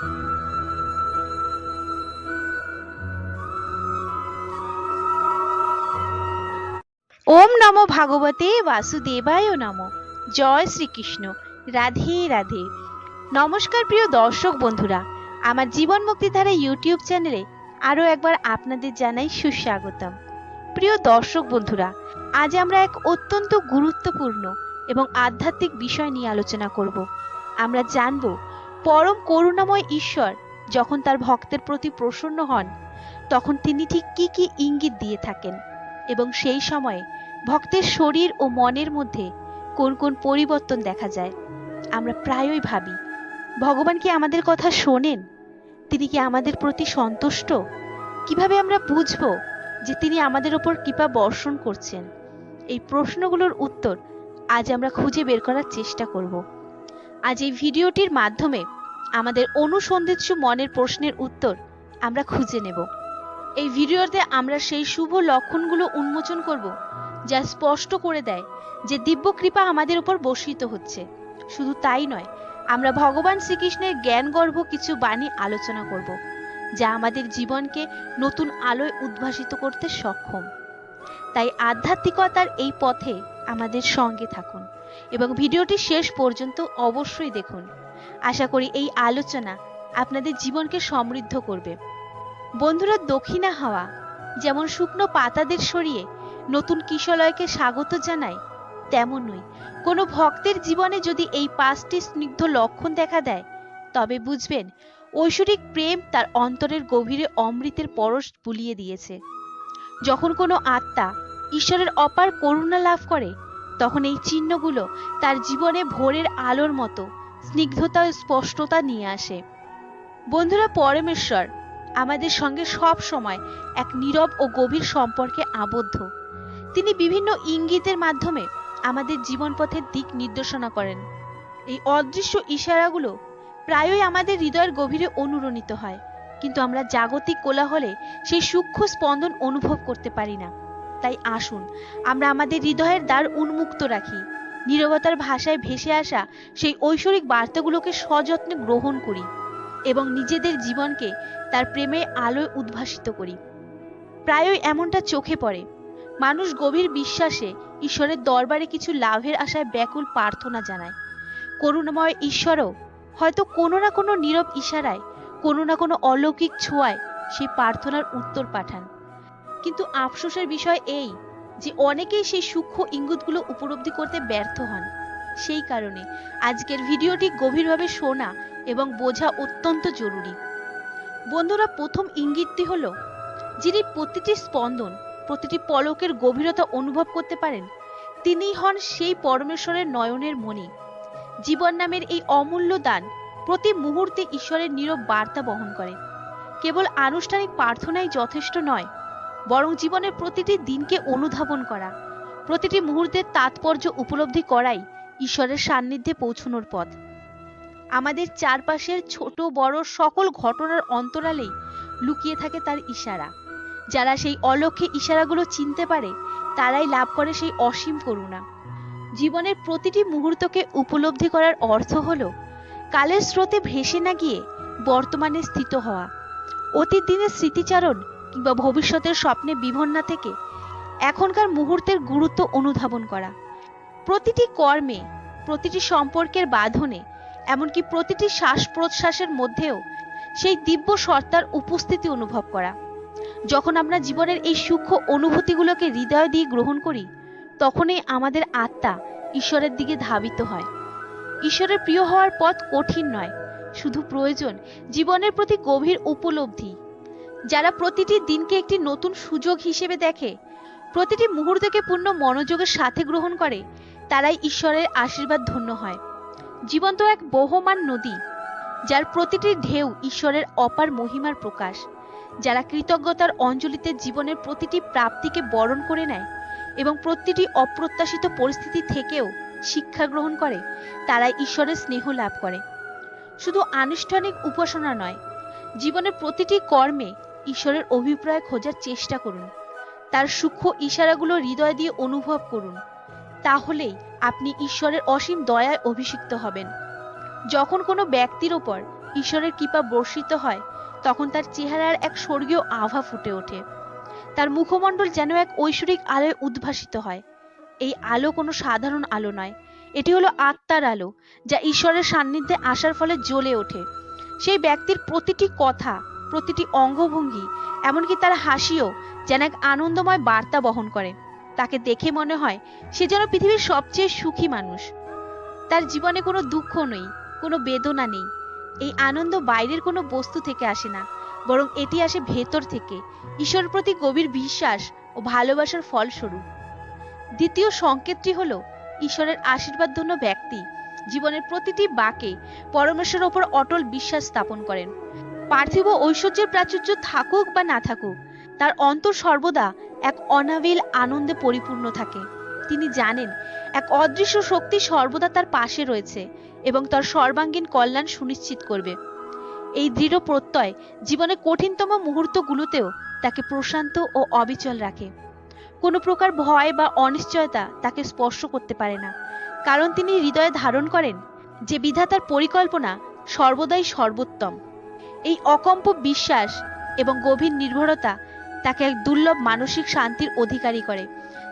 ওম নমো ভাগবতে বাসুদেবায় নমো। জয় শ্রীকৃষ্ণ। রাধে রাধে। নমস্কার প্রিয় দর্শক বন্ধুরা, আমার জীবন মুক্তিধারা ইউটিউব চ্যানেলে আরও একবার আপনাদের জানাই সুস্বাগতম। প্রিয় দর্শক বন্ধুরা, আজ আমরা এক অত্যন্ত গুরুত্বপূর্ণ এবং আধ্যাত্মিক বিষয় নিয়ে আলোচনা করব। আমরা জানব পরম করুণাময় ঈশ্বর যখন তার ভক্তের প্রতি প্রসন্ন হন, তখন তিনি ঠিক কি কি ইঙ্গিত দিয়ে থাকেন এবং সেই সময়ে ভক্তের শরীর ও মনের মধ্যে কোন কোন পরিবর্তন দেখা যায়, আমরা প্রায়ই ভাবি, ভগবান কি আমাদের কথা শোনেন? তিনি কি আমাদের প্রতি সন্তুষ্ট? কীভাবে আমরা বুঝব যে তিনি আমাদের ওপর কৃপা বর্ষণ করছেন? এই প্রশ্নগুলোর উত্তর আজ আমরা খুঁজে বের করার চেষ্টা করব। আজ এই ভিডিওটির মাধ্যমে আমাদের অনুসন্ধিৎসু মনের প্রশ্নের উত্তর আমরা খুঁজে নেব। এই ভিডিওতে আমরা সেই শুভ লক্ষণগুলো উন্মোচন করব, যা স্পষ্ট করে দেয় যে দিব্য কৃপা আমাদের উপর বর্ষিত হচ্ছে। শুধু তাই নয়, আমরা ভগবান শ্রীকৃষ্ণের জ্ঞানগর্ভ কিছু বাণী আলোচনা করব, যা আমাদের জীবনকে নতুন আলোয় উদ্ভাসিত করতে সক্ষম। তাই আধ্যাত্মিকতার এই পথে আমাদের সঙ্গে থাকুন। এবং ভিডিওটি শেষ পর্যন্ত অবশ্যই দেখুন। আশা করি এই আলোচনা আপনাদের জীবনকে সমৃদ্ধ করবে। বন্ধুরা, দক্ষিণা হাওয়া যেমন শুকনো পাতাদের সরিয়ে নতুন কিশলয়কে স্বাগত জানায়, তেমনই কোনো ভক্তের জীবনে যদি এই পাঁচটি স্নিগ্ধ লক্ষণ দেখা দেয়, তবে বুঝবেন ঐশ্বরিক প্রেম তার অন্তরের গভীরে অমৃতের পরশ বুলিয়ে দিয়েছে। যখন কোনো আত্মা ঈশ্বরের অপার করুণা লাভ করে তখন এই চিহ্নগুলো তার জীবনে ভোরের আলোর মতো, স্নিগ্ধতা স্পষ্টতা নিয়ে আসে। বন্ধুরা, পরমেশ্বর আমাদের সঙ্গে সব সময় এক নীরব ও গভীর সম্পর্কে আবদ্ধ। তিনি বিভিন্ন ইঙ্গিতের মাধ্যমে আমাদের জীবন পথের দিক নির্দেশনা করেন। এই অদৃশ্য ইশারাগুলো প্রায়ই আমাদের হৃদয়ের গভীরে অনুরণিত হয়, কিন্তু আমরা জাগতিক কোলাহলে সেই সূক্ষ্ম স্পন্দন অনুভব করতে পারি না। তাই আসুন, আমরা আমাদের হৃদয়ের দ্বার উন্মুক্ত রাখি। নীরবতার ভাষায় ভেসে আসা সেই ঐশ্বরিক বার্তাগুলোকে সযত্নে গ্রহণ করি এবং নিজেদের জীবনকে তার প্রেমে আলোয় উদ্ভাসিত করি। প্রায়ই এমনটা চোখে পড়ে। মানুষ গভীর বিশ্বাসে ঈশ্বরের দরবারে কিছু লাভের আশায় ব্যাকুল প্রার্থনা জানায়। করুণাময় ঈশ্বরও হয়তো কোনো না কোনো নীরব ইশারায়, কোনো না কোনো অলৌকিক ছোঁয়ায় সেই প্রার্থনার উত্তর পাঠান। কিন্তু আফসোসের বিষয় এই যে অনেকেই সেই সূক্ষ্ম ইঙ্গুতগুলো উপলব্ধি করতে ব্যর্থ হন। সেই কারণে আজকের ভিডিওটি গভীরভাবে শোনা এবং বোঝা অত্যন্ত জরুরি। বন্ধুরা, প্রথম ইঙ্গিতটি হল, যিনি প্রতিটি স্পন্দন, প্রতিটি পলকের গভীরতা অনুভব করতে পারেন, তিনিই হন সেই পরমেশ্বরের নয়নের মণি। জীবন নামের এই অমূল্য দান প্রতি মুহূর্তে ঈশ্বরের নীরব বার্তা বহন করে। কেবল আনুষ্ঠানিক প্রার্থনাই যথেষ্ট নয় বরং জীবনের প্রতিটি দিনকে অনুধাবন করা। প্রতিটি মুহূর্তের তাৎপর্য উপলব্ধি করাই ঈশ্বরের সান্নিধ্যে পৌঁছানোর পথ। আমাদের চারপাশের ছোট, বড় সকল ঘটনার অন্তরালেই লুকিয়ে থাকে তার ইশারা। যারা সেই অলক্ষ্যে ইশারাগুলো চিনতে পারে, তারাই লাভ করে সেই অসীম করুণা। জীবনের প্রতিটি মুহূর্তকে উপলব্ধি করার অর্থ হলো, কালের স্রোতে ভেসে না গিয়ে বর্তমানে স্থিত হওয়া। অতীত দিনের স্মৃতিচারণ কিংবা ভবিষ্যতের স্বপ্নে বিভন্না থেকে এখনকার মুহূর্তের গুরুত্ব অনুধাবন করা। প্রতিটি কর্মে, প্রতিটি সম্পর্কের বাঁধনে, এমনকি প্রতিটি শ্বাস প্রশ্বাসের মধ্যেও সেই দিব্য সত্তার উপস্থিতি অনুভব করা। যখন আমরা জীবনের এই সূক্ষ্ম অনুভূতিগুলোকে হৃদয় দিয়ে গ্রহণ করি, তখনই আমাদের আত্মা ঈশ্বরের দিকে ধাবিত হয়। ঈশ্বরের প্রিয় হওয়ার পথ কঠিন নয়, শুধু প্রয়োজন জীবনের প্রতি গভীর উপলব্ধি যারা প্রতিটি দিনকে একটি নতুন সুযোগ হিসেবে দেখে, প্রতিটি মুহূর্তকে পূর্ণ মনোযোগের সাথে গ্রহণ করে, তারাই ঈশ্বরের আশীর্বাদ ধন্য হয়। জীবন তো এক বহমান নদী, যার প্রতিটি ঢেউ ঈশ্বরের অপার মহিমার প্রকাশ, যারা কৃতজ্ঞতার অঞ্জলিতে জীবনের প্রতিটি প্রাপ্তিকে বরণ করে নেয় এবং প্রতিটি অপ্রত্যাশিত পরিস্থিতি থেকেও শিক্ষা গ্রহণ করে, তারাই ঈশ্বরের স্নেহ লাভ করে। শুধু আনুষ্ঠানিক উপাসনা নয়, জীবনের প্রতিটি কর্মে ঈশ্বরের অভিপ্রায় খোঁজার চেষ্টা করুন। তার সূক্ষ্ম ইশারাগুলো হৃদয় দিয়ে অনুভব করুন। তাহলেই আপনি ঈশ্বরের অসীম দয়ায় অভিষিক্ত হবেন। যখন কোনো ব্যক্তির ওপর ঈশ্বরের কৃপা বর্ষিত হয়, তখন তার চেহারার এক স্বর্গীয় আভা ফুটে ওঠে। তার মুখমণ্ডল যেন এক ঐশ্বরিক আলোয় উদ্ভাসিত হয়। এই আলো কোনো সাধারণ আলো নয়। এটি হলো আত্মার আলো, যা ঈশ্বরের সান্নিধ্যে আসার ফলে জ্বলে ওঠে। সেই ব্যক্তির প্রতিটি কথা প্রতিটি অঙ্গভঙ্গি, এমনকি তার হাসিও যেন এক আনন্দময় বার্তা বহন করে। তাকে দেখে মনে হয় সে যেন পৃথিবীর সবচেয়ে সুখী মানুষ। তার জীবনে কোনো দুঃখ নেই, কোনো বেদনা নেই। এই আনন্দ বাইরের কোনো বস্তু থেকে আসে না, বরং এটি আসে ভেতর থেকে, ঈশ্বরের প্রতি গভীর বিশ্বাস ও ভালোবাসার ফলস্বরূপ। দ্বিতীয় সংকেতটি হল ঈশ্বরের আশীর্বাদ ধন্য ব্যক্তি, জীবনের প্রতিটি বাকে পরমেশ্বরের ওপর অটল বিশ্বাস স্থাপন করেন। পার্থিব ঐশ্বর্যের প্রাচুর্য থাকুক বা না থাকুক, তার অন্তর সর্বদা এক অনাবিল আনন্দে পরিপূর্ণ থাকে। তিনি জানেন, এক অদৃশ্য শক্তি সর্বদা তার পাশে রয়েছে এবং তার সর্বাঙ্গীন কল্যাণ সুনিশ্চিত করবে। এই দৃঢ় প্রত্যয় জীবনের কঠিনতম মুহূর্তগুলোতেও তাকে প্রশান্ত ও অবিচল রাখে। কোনো প্রকার ভয় বা অনিশ্চয়তা তাকে স্পর্শ করতে পারে না, কারণ তিনি হৃদয়ে ধারণ করেন যে বিধাতার পরিকল্পনা সর্বদাই সর্বোত্তম। এই অকম্প বিশ্বাস এবং গভীর নির্ভরতা তাকে এক দুর্লভ মানসিক শান্তির অধিকারী করে,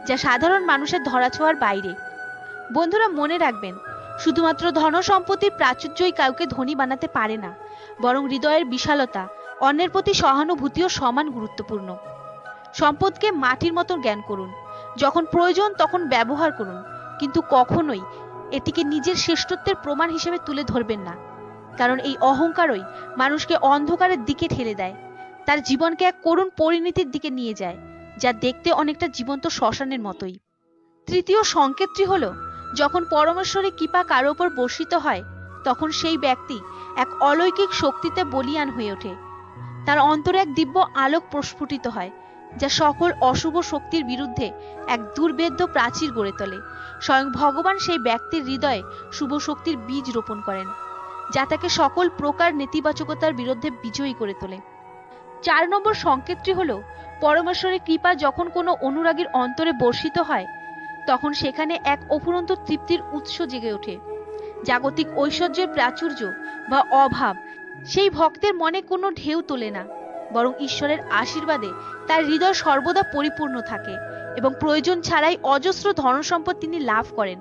যা সাধারণ মানুষের ধরাছোঁয়ার বাইরে। বন্ধুরা, মনে রাখবেন, শুধুমাত্র ধন সম্পত্তির প্রাচুর্যই কাউকে ধনী বানাতে পারে না, বরং হৃদয়ের বিশালতা অন্যের প্রতি সহানুভূতিও সমান গুরুত্বপূর্ণ। সম্পদকে মাটির মতো জ্ঞান করুন, যখন প্রয়োজন তখন ব্যবহার করুন, কিন্তু কখনোই এটিকে নিজের শ্রেষ্ঠত্বের প্রমাণ হিসেবে তুলে ধরবেন না। কারণ এই অহংকারই মানুষকে অন্ধকারের দিকে ঠেলে দেয়। তার জীবনকে এক করুণ পরিণতির দিকে নিয়ে যায়, যা দেখতে অনেকটা জীবন্ত শ্মশানের মতোই। তৃতীয় সংকেতটি হলো, যখন পরমেশ্বরের কৃপা কারও ওপর বর্ষিত হয়, তখন সেই ব্যক্তি এক অলৌকিক শক্তিতে বলিয়ান হয়ে ওঠে। তার অন্তরে এক দিব্য আলোক প্রস্ফুটিত হয়, যা সকল অশুভ শক্তির বিরুদ্ধে এক দুর্বেদ্য প্রাচীর গড়ে তোলে। স্বয়ং ভগবান সেই ব্যক্তির হৃদয়ে শুভ শক্তির বীজ রোপণ করেন। যা তাকে সকল প্রকার নেতিবাচকতার বিরুদ্ধে বিজয়ী করে তোলে। চার নম্বর সংকেতটি হলো, পরমেশ্বরের কৃপা যখন কোনো অনুরাগীর অন্তরে বর্ষিত হয়, তখন সেখানে এক অফুরন্ত তৃপ্তির উৎস জেগে ওঠে। জাগতিক ঐশ্বর্যের প্রাচুর্য বা অভাব, সেই ভক্তের মনে কোনো ঢেউ তোলে না, বরং ঈশ্বরের আশীর্বাদে তার হৃদয় সর্বদা পরিপূর্ণ থাকে এবং প্রয়োজন ছাড়াই অজস্র ধনসম্পদ তিনি লাভ করেন।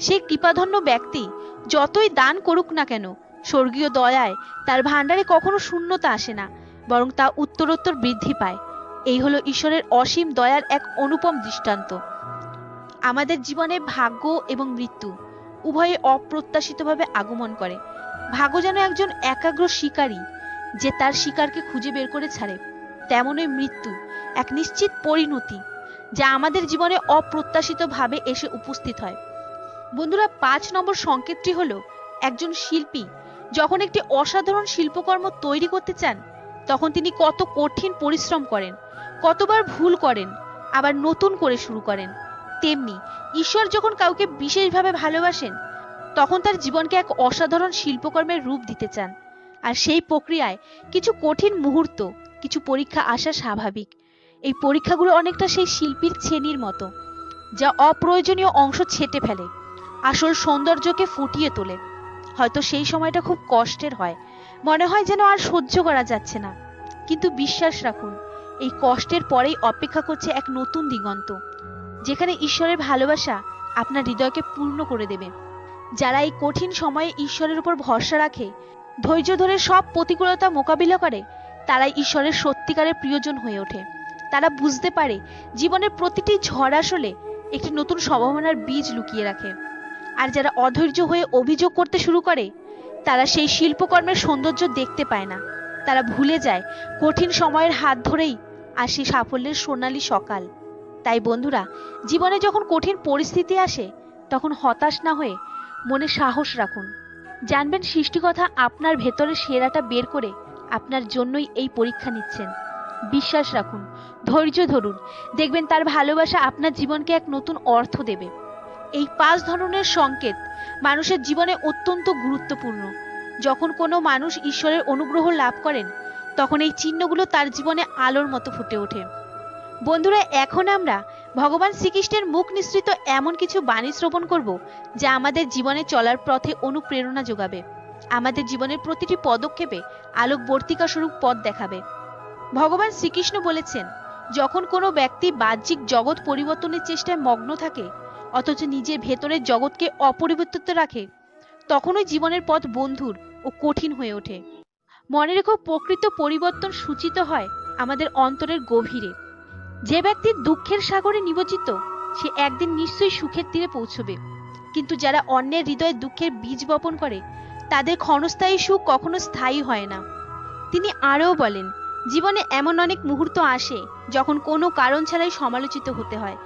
সেই কৃপাধন্য ব্যক্তি যতই দান করুক না কেন, স্বর্গীয় দয়ায় তার ভাণ্ডারে কখনো শূন্যতা আসে না, বরং তা উত্তরোত্তর বৃদ্ধি পায়। এই হলো ঈশ্বরের অসীম দয়ার এক অনুপম দৃষ্টান্ত। আমাদের জীবনে ভাগ্য এবং মৃত্যু উভয়ে অপ্রত্যাশিতভাবে আগমন করে। ভাগ্য যেন একজন একাগ্র শিকারী, যে তার শিকারকে খুঁজে বের করে ছাড়ে। তেমনই মৃত্যু এক নিশ্চিত পরিণতি, যা আমাদের জীবনে অপ্রত্যাশিতভাবে এসে উপস্থিত হয়। বন্ধুরা, পাঁচ নম্বর সংকেতটি হলো, একজন শিল্পী যখন একটি অসাধারণ শিল্পকর্ম তৈরি করতে চান, তখন তিনি কত কঠিন পরিশ্রম করেন, কতবার ভুল করেন, আবার নতুন করে শুরু করেন। তেমনি ঈশ্বর যখন কাউকে বিশেষভাবে ভালোবাসেন, তখন তার জীবনকে এক অসাধারণ শিল্পকর্মের রূপ দিতে চান। আর সেই প্রক্রিয়ায় কিছু কঠিন মুহূর্ত, কিছু পরীক্ষা আসা স্বাভাবিক। এই পরীক্ষাগুলো অনেকটা সেই শিল্পীর ছেনির মতো, যা অপ্রয়োজনীয় অংশ ছেটে ফেলে। আসল সৌন্দর্যকে ফুটিয়ে তোলে। হয়তো সেই সময়টা খুব কষ্টের হয়। মনে হয় যেন আর সহ্য করা যাচ্ছে না। কিন্তু বিশ্বাস রাখুন, এই কষ্টের পরেই অপেক্ষা করছে এক নতুন দিগন্ত, যেখানে ঈশ্বরের ভালোবাসা আপনার হৃদয়কে পূর্ণ করে দেবে। যারা এই কঠিন সময়ে ঈশ্বরের উপর ভরসা রাখে, ধৈর্য ধরে সব প্রতিকূলতা মোকাবিলা করে, তারাই ঈশ্বরের সত্যিকারের প্রিয়জন হয়ে ওঠে। তারা বুঝতে পারে, জীবনের প্রতিটি ঝড় আসলে একটি নতুন সম্ভাবনার বীজ লুকিয়ে রাখে। আর যারা অধৈর্য হয়ে অভিযোগ করতে শুরু করে, তারা সেই শিল্পকর্মের সৌন্দর্য দেখতে পায় না। তারা ভুলে যায় কঠিন সময়ের হাত ধরেই আসে সাফল্যের সোনালী সকাল। তাই বন্ধুরা, জীবনে যখন কঠিন পরিস্থিতি আসে, তখন হতাশ না হয়ে মনে সাহস রাখুন। জানবেন সৃষ্টিকথা আপনার ভেতরের সেরাটা বের করে আপনার জন্যই এই পরীক্ষা নিচ্ছেন। বিশ্বাস রাখুন, ধৈর্য ধরুন। দেখবেন তার ভালোবাসা আপনার জীবনকে এক নতুন অর্থ দেবে। এই পাঁচ ধরনের সংকেত মানুষের জীবনে অত্যন্ত গুরুত্বপূর্ণ। যখন কোনো মানুষ ঈশ্বরের অনুগ্রহ লাভ করেন, তখন এই চিহ্নগুলো তার জীবনে আলোর মতো ফুটে ওঠে। বন্ধুরা, এখন আমরা ভগবান শ্রীকৃষ্ণের মুখ নিঃসৃত এমন কিছু বাণী শ্রবণ করব যা আমাদের জীবনে চলার পথে অনুপ্রেরণা যোগাবে। আমাদের জীবনের প্রতিটি পদক্ষেপে আলোক বর্তিকা স্বরূপ পথ দেখাবে। ভগবান শ্রীকৃষ্ণ বলেছেন, যখন কোনো ব্যক্তি বাহ্যিক জগৎ পরিবর্তনের চেষ্টায় মগ্ন থাকে অথচ নিজের ভেতরের জগৎকে অপরিবর্তিত রাখে, তখনই জীবনের পথ বন্ধুর ও কঠিন হয়ে ওঠে। মনে রেখো, প্রকৃত পরিবর্তন সূচিত হয় আমাদের অন্তরের গভীরে। যে ব্যক্তি দুঃখের সাগরে নিমজ্জিত, সে একদিন নিশ্চয়ই সুখের তীরে পৌঁছবে। কিন্তু যারা অন্যের হৃদয়ে দুঃখের বীজ বপন করে, তাদের ক্ষণস্থায়ী সুখ কখনো স্থায়ী হয় না। তিনি আরও বলেন, জীবনে এমন অনেক মুহূর্ত আসে যখন কোনো কারণ ছাড়াই সমালোচিত হতে হয়।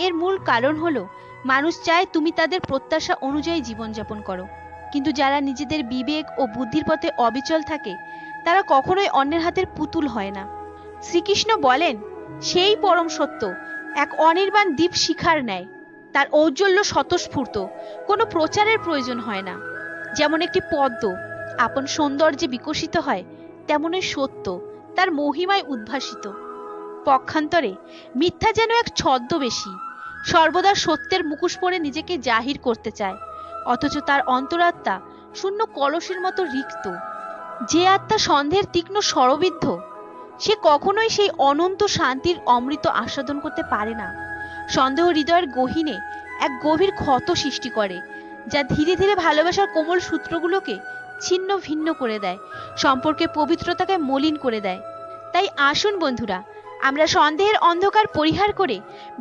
এর মূল কারণ হলো, মানুষ চায় তুমি তাদের প্রত্যাশা অনুযায়ী জীবনযাপন করো। কিন্তু যারা নিজেদের বিবেক ও বুদ্ধির পথে অবিচল থাকে, তারা কখনোই অন্যের হাতের পুতুল হয় না। শ্রীকৃষ্ণ বলেন, সেই পরম সত্য, এক অনির্বাণ দ্বীপ শিখার নেয় তার ঔজ্জ্বল্য স্বতঃস্ফূর্ত, কোনো প্রচারের প্রয়োজন হয় না। যেমন একটি পদ্ম, আপন সৌন্দর্যে বিকশিত হয়, তেমনই সত্য, তার মহিমায় উদ্ভাসিত। পক্ষান্তরে, মিথ্যা যেন এক ছদ্মবেশী সর্বদা সত্যের মুখোশ পরে নিজেকে জাহির করতে চায়। অথচ তার অন্তরাত্মা শূন্য কলসের মতো রিক্ত। যে আত্মা সন্দেহের তীক্ষ্ণ স্বরবিদ্ধ, সে কখনোই সেই অনন্ত শান্তির অমৃত আস্বাদন করতে পারে না। সন্দেহ হৃদয়ের গহীনে এক গভীর ক্ষত সৃষ্টি করে, যা ধীরে ধীরে ভালোবাসার কোমল সূত্রগুলোকে ছিন্ন ভিন্ন করে দেয় সম্পর্কে পবিত্রতাকে মলিন করে দেয়। তাই আসুন বন্ধুরা আমরা সন্দেহের অন্ধকার পরিহার করে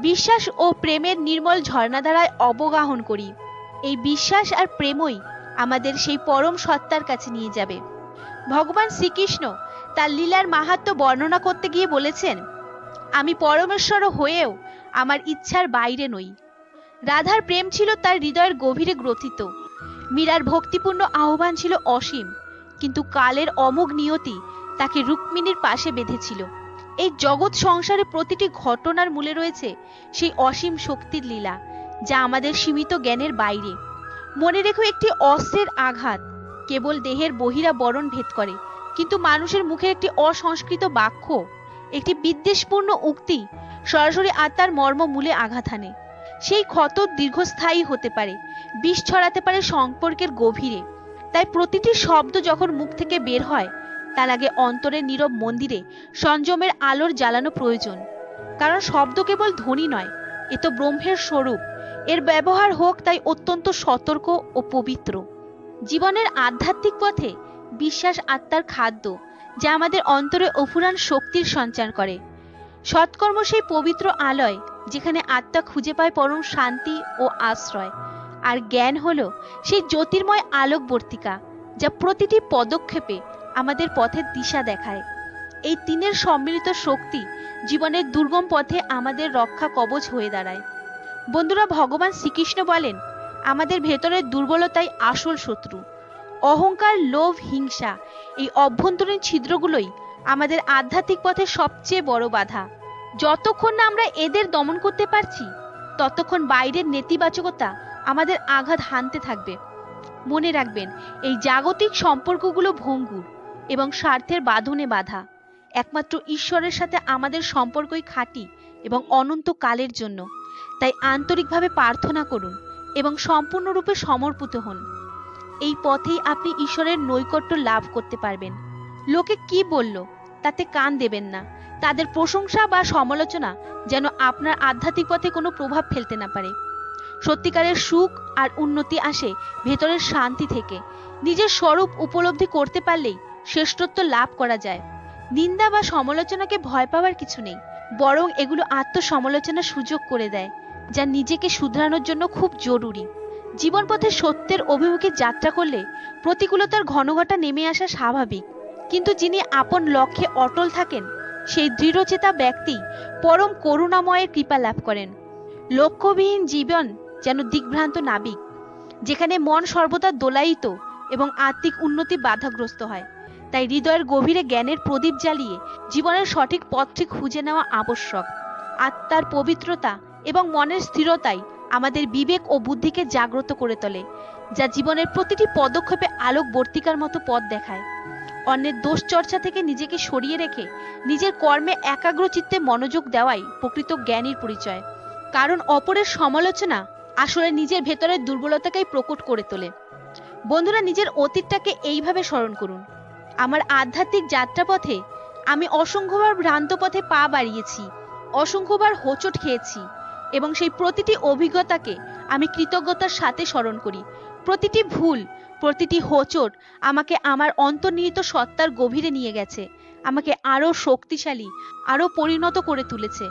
বিশ্বাস ও প্রেমের নির্মল ঝর্ণাধারায় অবগাহন করি। এই বিশ্বাস আর প্রেমই আমাদের সেই পরম সত্তার কাছে নিয়ে যাবে। ভগবান শ্রীকৃষ্ণ তার লীলার মাহাত্ম্য বর্ণনা করতে গিয়ে বলেছেন, আমি পরমেশ্বর হয়েও আমার ইচ্ছার বাইরে নই। রাধার প্রেম ছিল তার হৃদয়ের গভীরে গ্রথিত। মীরার ভক্তিপূর্ণ আহ্বান ছিল অসীম, কিন্তু কালের অমোঘ নিয়তি তাকে রুক্মিণীর পাশে বেঁধেছিল। এই জগৎ সংসারে প্রতিটি ঘটনার মূলে রয়েছে সেই অসীম শক্তির লীলা, যা আমাদের সীমিত জ্ঞানের বাইরে। মনে রেখো একটি অস্ত্রের আঘাত, কেবল দেহের বহিরা বরণ ভেদ করে, কিন্তু মানুষের মুখে একটি অসংস্কৃত বাক্য, একটি বিদ্বেষপূর্ণ উক্তি সরাসরি আত্মার মর্ম মূলে আঘাত হানে সেই ক্ষত দীর্ঘস্থায়ী হতে পারে, বিষ ছড়াতে পারে সম্পর্কের গভীরে। তাই প্রতিটি শব্দ যখন মুখ থেকে বের হয় তার আগে অন্তরের নীরব মন্দিরে সংযমের আলোর জ্বালানো প্রয়োজন। কারণ শব্দ কেবল ধ্বনি নয়, এ তো ব্রহ্মের স্বরূপ। এর ব্যবহার হোক তাই অত্যন্ত সতর্ক ও পবিত্র। জীবনের আধ্যাত্মিক পথে বিশ্বাস আত্মার খাদ্য, যা আমাদের অন্তরে অফুরান শক্তির সঞ্চার করে। সৎকর্ম সেই পবিত্র আলয়, যেখানে আত্মা খুঁজে পায় পরম শান্তি ও আশ্রয়। আর জ্ঞান হলো সেই জ্যোতির্ময় আলোকবর্তিকা, যা প্রতিটি পদক্ষেপে আমাদের পথের দিশা দেখায়। এই তিনের সম্মিলিত শক্তি জীবনের দুর্গম পথে আমাদের রক্ষা কবচ হয়ে দাঁড়ায়। বন্ধুরা, ভগবান শ্রীকৃষ্ণ বলেন, আমাদের ভেতরের দুর্বলতাই আসল শত্রু। অহংকার, লোভ, হিংসা এই অভ্যন্তরীণ ছিদ্রগুলোই আমাদের আধ্যাত্মিক পথে সবচেয়ে বড় বাধা। যতক্ষণ না আমরা এদের দমন করতে পারছি, ততক্ষণ বাইরের নেতিবাচকতা আমাদের আঘাত হানতে থাকবে। মনে রাখবেন, এই জাগতিক সম্পর্কগুলো ভঙ্গুর। এবং স্বার্থের বাঁধনে বাধা। একমাত্র ঈশ্বরের সাথে আমাদের সম্পর্কই খাঁটি এবং অনন্ত কালের জন্য। তাই আন্তরিকভাবে প্রার্থনা করুন এবং সম্পূর্ণরূপে সমর্পিত হন। এই পথেই আপনি ঈশ্বরের নৈকট্য লাভ করতে পারবেন। লোকে কি বলল, তাতে কান দেবেন না। তাদের প্রশংসা বা সমালোচনা যেন আপনার আধ্যাত্মিক পথে কোনো প্রভাব ফেলতে না পারে। সত্যিকারের সুখ আর উন্নতি আসে ভেতরের শান্তি থেকে। নিজের স্বরূপ উপলব্ধি করতে পারলেই শ্রেষ্ঠত্ব লাভ করা যায়। নিন্দা বা সমালোচনাকে ভয় পাওয়ার কিছু নেই, বরং এগুলো আত্মসমালোচনার সুযোগ করে দেয়, যা নিজেকে শুধরানোর জন্য খুব জরুরি। জীবন পথে সত্যের অভিমুখে যাত্রা করলে প্রতিকূলতার ঘনঘটা নেমে আসা স্বাভাবিক। কিন্তু যিনি আপন লক্ষ্যে অটল থাকেন, সেই দৃঢ়চেতা ব্যক্তি পরম করুণাময়ের কৃপা লাভ করেন। লক্ষ্যবিহীন জীবন যেন দিগ্ভ্রান্ত নাবিক, যেখানে মন সর্বদা দোলায়িত এবং আত্মিক উন্নতি বাধাগ্রস্ত হয়। তাই হৃদয়ের গভীরে জ্ঞানের প্রদীপ জ্বালিয়ে জীবনের সঠিক পথটি খুঁজে নেওয়া আবশ্যক। আত্মার পবিত্রতা এবং মনের স্থিরতাই আমাদের বিবেক ও বুদ্ধিকে জাগ্রত করে তোলে, যা জীবনের প্রতিটি পদক্ষেপে আলোক বর্তিকার মতো পথ দেখায়। অন্যের দোষ চর্চা থেকে নিজেকে সরিয়ে রেখে নিজের কর্মে একাগ্র চিত্তে মনোযোগ দেওয়াই প্রকৃত জ্ঞানীর পরিচয়। কারণ অপরের সমালোচনা আসলে নিজের ভেতরের দুর্বলতাকেই প্রকট করে তোলে। বন্ধুরা, নিজের অতীতটাকে এইভাবে স্মরণ করুন। আমার আধ্যাত্মিক যাত্রাপথে আমি অসংখ্যবার ভ্রান্ত পথে পা বাড়িয়েছি, অসংখ্যবার হোঁচট খেয়েছি এবং সেই প্রতিটি অভিজ্ঞতাকে আমি কৃতজ্ঞতার সাথে স্মরণ করি। প্রতিটি ভুল, প্রতিটি হোঁচট আমাকে আমার অন্তর্নিহিত সত্তার গভীরে নিয়ে গেছে, আমাকে আরও শক্তিশালী, আরও পরিণত করে তুলেছে।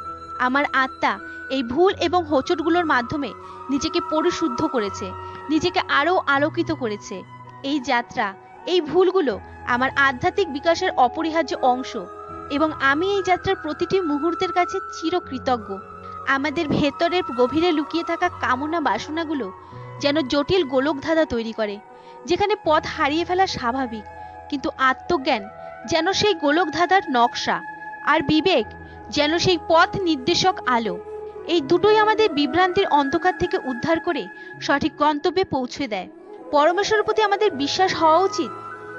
আমার আত্মা এই ভুল এবং হোঁচটগুলোর মাধ্যমে নিজেকে পরিশুদ্ধ করেছে, নিজেকে আরও আলোকিত করেছে। এই যাত্রা এই ভুলগুলো আমার আধ্যাত্মিক বিকাশের অপরিহার্য অংশ এবং আমি এই যাত্রার প্রতিটি মুহূর্তের কাছে চিরকৃতজ্ঞ। আমাদের ভেতরের গভীরে লুকিয়ে থাকা কামনা বাসনাগুলো যেন জটিল গোলকধাঁধা তৈরি করে, যেখানে পথ হারিয়ে ফেলা স্বাভাবিক, কিন্তু আত্মজ্ঞান যেন সেই গোলকধাঁধার নকশা আর বিবেক যেন সেই পথ নির্দেশক আলো। এই দুটোই আমাদের বিভ্রান্তির অন্ধকার থেকে উদ্ধার করে সঠিক গন্তব্যে পৌঁছে দেয়। পরমেশ্বরের প্রতি আমাদের বিশ্বাস হওয়া উচিত।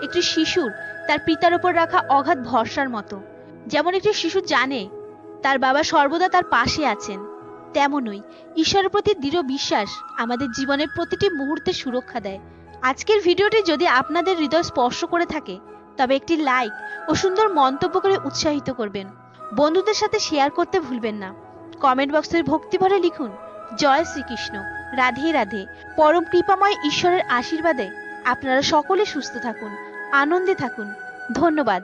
একটি শিশুর, তার পিতার ওপর রাখা অগাধ ভরসার মতো। যেমন একটি শিশু জানে, তার বাবা সর্বদা তার পাশে আছেন, তেমনই ঈশ্বরের প্রতি দৃঢ় বিশ্বাস আমাদের জীবনের প্রতিটি মুহূর্তে সুরক্ষা দেয়। আজকের ভিডিওটি যদি আপনাদের হৃদয় স্পর্শ করে থাকে, তবে একটি লাইক ও সুন্দর মন্তব্য করে উৎসাহিত করবেন। বন্ধুদের সাথে শেয়ার করতে ভুলবেন না। কমেন্ট বক্সের ভক্তি ভরে লিখুন, জয় শ্রীকৃষ্ণ। রাধে রাধে। পরম কৃপাময় ঈশ্বরের আশীর্বাদে আপনারা সকলে সুস্থ থাকুন আনন্দে থাকুন। ধন্যবাদ।